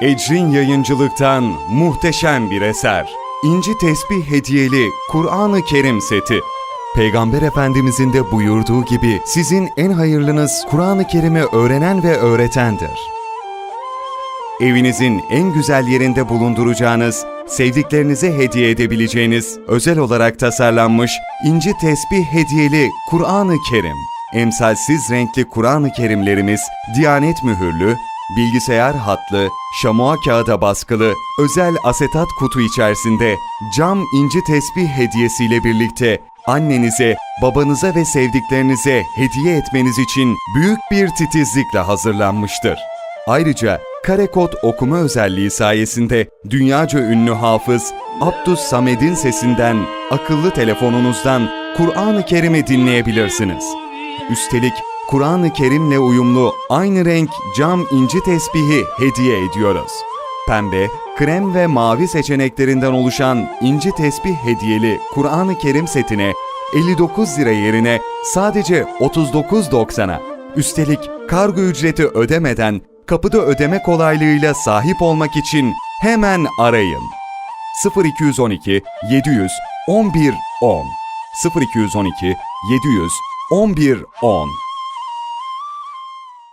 Ecrin Yayıncılık'tan muhteşem bir eser. İnci Tesbih Hediyeli Kur'an-ı Kerim Seti. Peygamber Efendimizin de buyurduğu gibi sizin en hayırlınız Kur'an-ı Kerim'i öğrenen ve öğretendir. Evinizin en güzel yerinde bulunduracağınız, sevdiklerinize hediye edebileceğiniz özel olarak tasarlanmış İnci Tesbih Hediyeli Kur'an-ı Kerim. Emsalsiz renkli Kur'an-ı Kerimlerimiz Diyanet mühürlü, bilgisayar hatlı, şamua kağıda baskılı, özel asetat kutu içerisinde cam inci tesbih hediyesiyle birlikte annenize, babanıza ve sevdiklerinize hediye etmeniz için büyük bir titizlikle hazırlanmıştır. Ayrıca karekod okuma özelliği sayesinde dünyaca ünlü hafız Abdus Samed'in sesinden akıllı telefonunuzdan Kur'an-ı Kerim'i dinleyebilirsiniz. Üstelik Kur'an-ı Kerim'le uyumlu aynı renk cam inci tesbihi hediye ediyoruz. Pembe, krem ve mavi seçeneklerinden oluşan inci tesbih hediyeli Kur'an-ı Kerim setine 59 lira yerine sadece 39.90'a. Üstelik kargo ücreti ödemeden kapıda ödeme kolaylığıyla sahip olmak için hemen arayın. 0212 700 11 10 0212 700 11 10